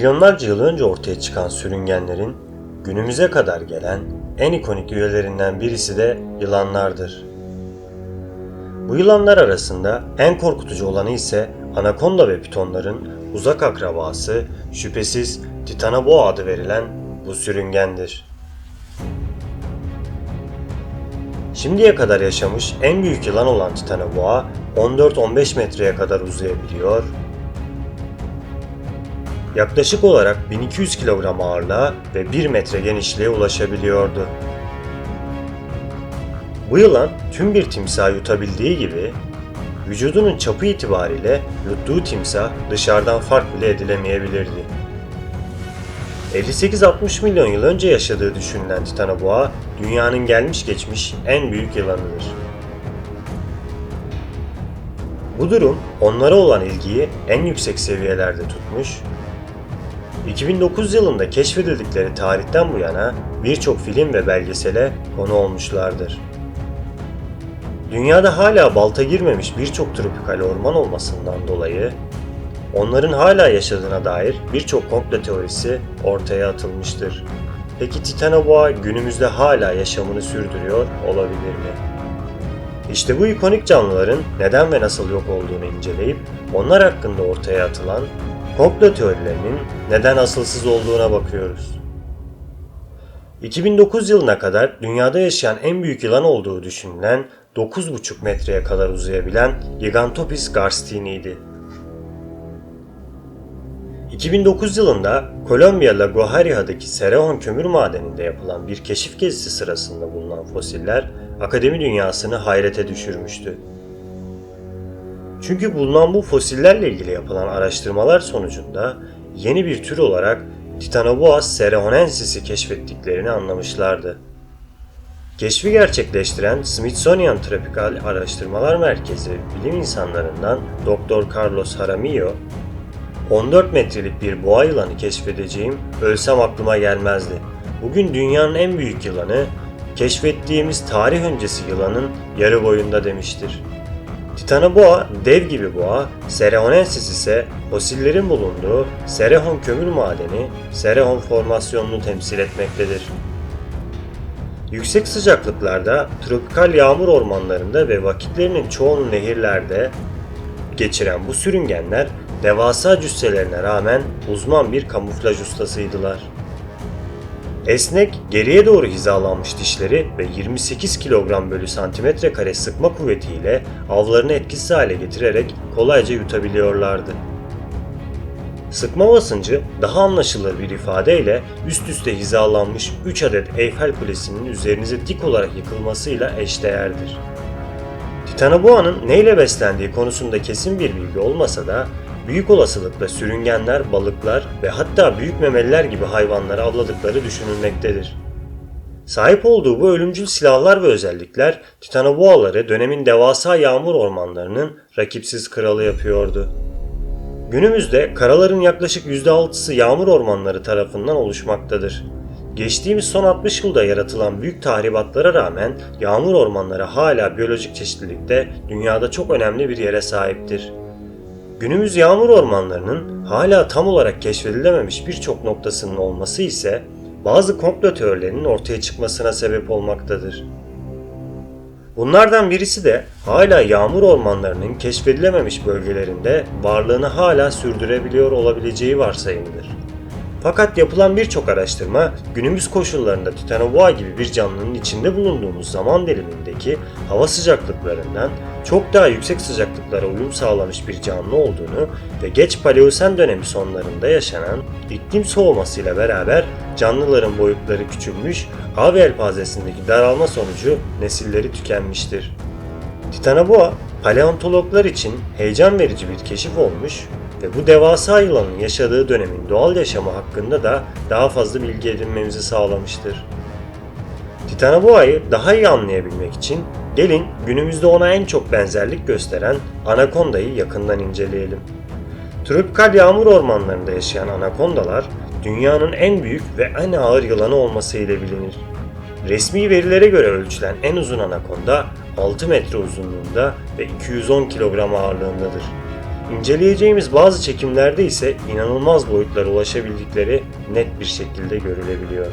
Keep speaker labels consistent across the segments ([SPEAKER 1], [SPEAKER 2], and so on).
[SPEAKER 1] Milyonlarca yıl önce ortaya çıkan sürüngenlerin günümüze kadar gelen en ikonik üyelerinden birisi de yılanlardır. Bu yılanlar arasında en korkutucu olanı ise anakonda ve pitonların uzak akrabası şüphesiz Titanoboa adı verilen bu sürüngendir. Şimdiye kadar yaşamış en büyük yılan olan Titanoboa 14-15 metreye kadar uzayabiliyor. Yaklaşık olarak 1200 kilogram ağırlığa ve 1 metre genişliğe ulaşabiliyordu. Bu yılan tüm bir timsah yutabildiği gibi vücudunun çapı itibariyle yuttuğu timsah dışarıdan fark bile edilemeyebilirdi. 58-60 milyon yıl önce yaşadığı düşünülen Titanoboa dünyanın gelmiş geçmiş en büyük yılanıdır. Bu durum onlara olan ilgiyi en yüksek seviyelerde tutmuş 2009 yılında keşfedildikleri tarihten bu yana birçok film ve belgesele konu olmuşlardır. Dünyada hala balta girmemiş birçok tropikal orman olmasından dolayı onların hala yaşadığına dair birçok komplo teorisi ortaya atılmıştır. Peki Titanoboa günümüzde hala yaşamını sürdürüyor olabilir mi? İşte bu ikonik canlıların neden ve nasıl yok olduğunu inceleyip onlar hakkında ortaya atılan komplo teorilerinin neden asılsız olduğuna bakıyoruz. 2009 yılına kadar dünyada yaşayan en büyük yılan olduğu düşünülen 9,5 metreye kadar uzayabilen Gigantopis garstini'ydi. 2009 yılında Kolombiya La Guajara'daki Cerrejón kömür madeninde yapılan bir keşif gezisi sırasında bulunan fosiller akademi dünyasını hayrete düşürmüştü. Çünkü bulunan bu fosillerle ilgili yapılan araştırmalar sonucunda yeni bir tür olarak Titanoboas cerrejonensis'i keşfettiklerini anlamışlardı. Keşfi gerçekleştiren Smithsonian Tropikal Araştırmalar Merkezi bilim insanlarından Dr. Carlos Jaramillo, 14 metrelik bir boğa yılanı keşfedeceğim, ölsem aklıma gelmezdi. Bugün dünyanın en büyük yılanı, keşfettiğimiz tarih öncesi yılanın yarı boyunda demiştir. Titanoboa dev gibi boğa, Cerrejonensis ise fosillerin bulunduğu Cerrejón kömür madeni, Cerrejón formasyonunu temsil etmektedir. Yüksek sıcaklıklarda, tropikal yağmur ormanlarında ve vakitlerinin çoğunu nehirlerde geçiren bu sürüngenler devasa cüsselerine rağmen uzman bir kamuflaj ustasıydılar. Esnek, geriye doğru hizalanmış dişleri ve 28 kilogram bölü santimetre kare sıkma kuvvetiyle avlarını etkisiz hale getirerek kolayca yutabiliyorlardı. Sıkma basıncı daha anlaşılır bir ifadeyle üst üste hizalanmış 3 adet Eyfel Kulesi'nin üzerinize dik olarak yıkılmasıyla eşdeğerdir. Titanoboa'nın neyle beslendiği konusunda kesin bir bilgi olmasa da büyük olasılıkla sürüngenler, balıklar ve hatta büyük memeliler gibi hayvanları avladıkları düşünülmektedir. Sahip olduğu bu ölümcül silahlar ve özellikler Titanoboaları dönemin devasa yağmur ormanlarının rakipsiz kralı yapıyordu. Günümüzde karaların yaklaşık %6'sı yağmur ormanları tarafından oluşmaktadır. Geçtiğimiz son 60 yılda yaratılan büyük tahribatlara rağmen yağmur ormanları hala biyolojik çeşitlilikte dünyada çok önemli bir yere sahiptir. Günümüz yağmur ormanlarının hala tam olarak keşfedilememiş birçok noktasının olması ise bazı komplo teorilerinin ortaya çıkmasına sebep olmaktadır. Bunlardan birisi de hala yağmur ormanlarının keşfedilememiş bölgelerinde varlığını hala sürdürebiliyor olabileceği varsayımıdır. Fakat yapılan birçok araştırma günümüz koşullarında Titanoboa gibi bir canlının içinde bulunduğumuz zaman dilimindeki hava sıcaklıklarından çok daha yüksek sıcaklıklara uyum sağlamış bir canlı olduğunu ve geç Paleosen dönemi sonlarında yaşanan iklim soğumasıyla beraber canlıların boyutları küçülmüş, av yelpazesindeki daralma sonucu nesilleri tükenmiştir. Titanoboa, paleontologlar için heyecan verici bir keşif olmuş ve bu devasa yılanın yaşadığı dönemin doğal yaşamı hakkında da daha fazla bilgi edinmemizi sağlamıştır. Titanoboa'yı daha iyi anlayabilmek için gelin günümüzde ona en çok benzerlik gösteren anakondayı yakından inceleyelim. Tropikal yağmur ormanlarında yaşayan anakondalar dünyanın en büyük ve en ağır yılanı olması ile bilinir. Resmi verilere göre ölçülen en uzun anakonda 6 metre uzunluğunda ve 210 kilogram ağırlığındadır. İnceleyeceğimiz bazı çekimlerde ise inanılmaz boyutlara ulaşabildikleri net bir şekilde görülebiliyor.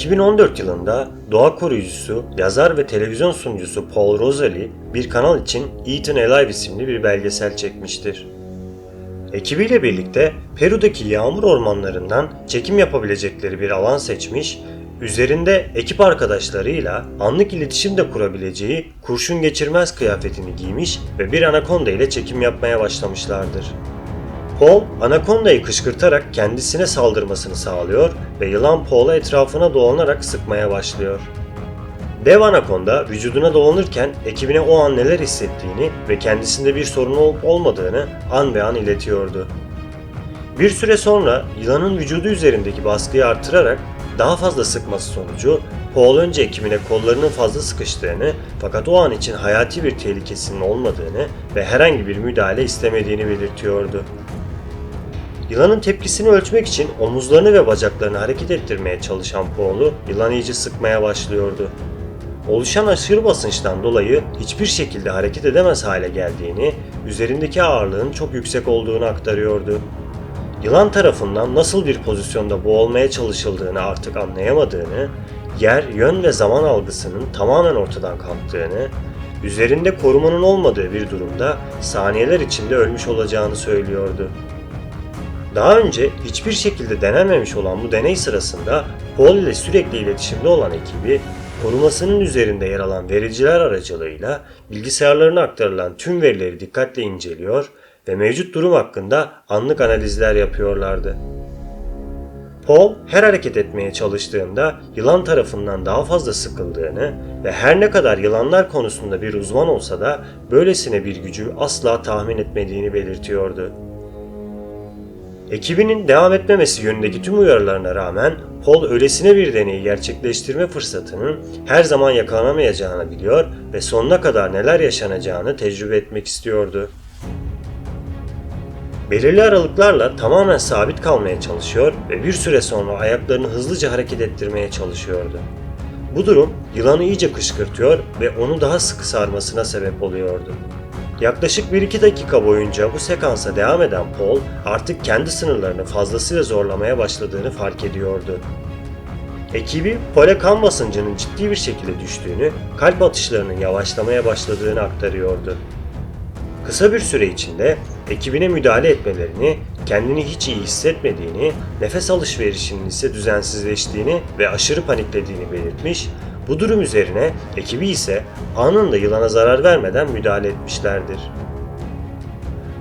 [SPEAKER 1] ...2014 yılında doğa koruyucusu, yazar ve televizyon sunucusu Paul Rosalie bir kanal için Eaten Alive isimli bir belgesel çekmiştir. Ekibiyle birlikte Peru'daki yağmur ormanlarından çekim yapabilecekleri bir alan seçmiş, üzerinde ekip arkadaşlarıyla anlık iletişim de kurabileceği kurşun geçirmez kıyafetini giymiş ve bir anakonda ile çekim yapmaya başlamışlardır. Paul, Anaconda'yı kışkırtarak kendisine saldırmasını sağlıyor ve yılan Paul'a etrafına dolanarak sıkmaya başlıyor. Dev Anaconda vücuduna dolanırken ekibine o an neler hissettiğini ve kendisinde bir sorun olup olmadığını an ve an iletiyordu. Bir süre sonra yılanın vücudu üzerindeki baskıyı artırarak daha fazla sıkması sonucu Paul önce ekibine kollarının fazla sıkıştığını fakat o an için hayati bir tehlikesinin olmadığını ve herhangi bir müdahale istemediğini belirtiyordu. Yılanın tepkisini ölçmek için omuzlarını ve bacaklarını hareket ettirmeye çalışan Paul'u yılan iyice sıkmaya başlıyordu. Oluşan aşırı basınçtan dolayı hiçbir şekilde hareket edemez hale geldiğini, üzerindeki ağırlığın çok yüksek olduğunu aktarıyordu. Yılan tarafından nasıl bir pozisyonda boğulmaya çalışıldığını artık anlayamadığını, yer, yön ve zaman algısının tamamen ortadan kalktığını, üzerinde korumanın olmadığı bir durumda saniyeler içinde ölmüş olacağını söylüyordu. Daha önce hiçbir şekilde denenmemiş olan bu deney sırasında Paul ile sürekli iletişimde olan ekibi korumasının üzerinde yer alan vericiler aracılığıyla bilgisayarlarına aktarılan tüm verileri dikkatle inceliyor ve mevcut durum hakkında anlık analizler yapıyorlardı. Paul her hareket etmeye çalıştığında yılan tarafından daha fazla sıkıldığını ve her ne kadar yılanlar konusunda bir uzman olsa da böylesine bir gücü asla tahmin etmediğini belirtiyordu. Ekibinin devam etmemesi yönündeki tüm uyarılarına rağmen Paul öylesine bir deneyi gerçekleştirme fırsatının her zaman yakalanamayacağını biliyor ve sonuna kadar neler yaşanacağını tecrübe etmek istiyordu. Belirli aralıklarla tamamen sabit kalmaya çalışıyor ve bir süre sonra ayaklarını hızlıca hareket ettirmeye çalışıyordu. Bu durum yılanı iyice kışkırtıyor ve onu daha sıkı sarmasına sebep oluyordu. Yaklaşık 1-2 dakika boyunca bu sekansa devam eden Paul artık kendi sınırlarını fazlasıyla zorlamaya başladığını fark ediyordu. Ekibi Paul'e kan basıncının ciddi bir şekilde düştüğünü, kalp atışlarının yavaşlamaya başladığını aktarıyordu. Kısa bir süre içinde ekibine müdahale etmelerini, kendini hiç iyi hissetmediğini, nefes alışverişinin ise düzensizleştiğini ve aşırı paniklediğini belirtmiş, Bu durum üzerine ekibi ise anında yılana zarar vermeden müdahale etmişlerdir.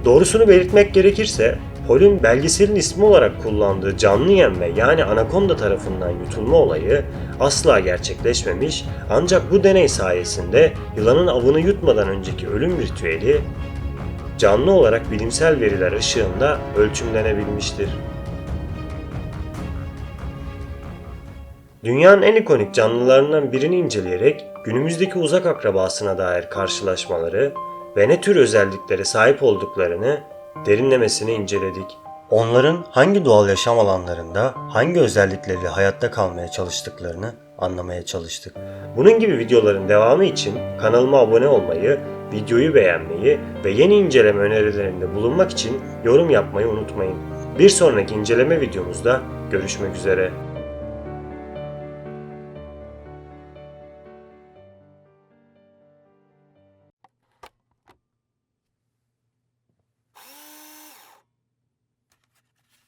[SPEAKER 1] Doğrusunu belirtmek gerekirse Paul'ün belgeselin ismi olarak kullandığı canlı yenme yani anakonda tarafından yutulma olayı asla gerçekleşmemiş ancak bu deney sayesinde yılanın avını yutmadan önceki ölüm ritüeli canlı olarak bilimsel veriler ışığında ölçümlenebilmiştir. Dünyanın en ikonik canlılarından birini inceleyerek günümüzdeki uzak akrabasına dair karşılaşmaları ve ne tür özelliklere sahip olduklarını derinlemesine inceledik. Onların hangi doğal yaşam alanlarında hangi özellikleriyle hayatta kalmaya çalıştıklarını anlamaya çalıştık. Bunun gibi videoların devamı için kanalıma abone olmayı, videoyu beğenmeyi ve yeni inceleme önerilerinde bulunmak için yorum yapmayı unutmayın. Bir sonraki inceleme videomuzda görüşmek üzere.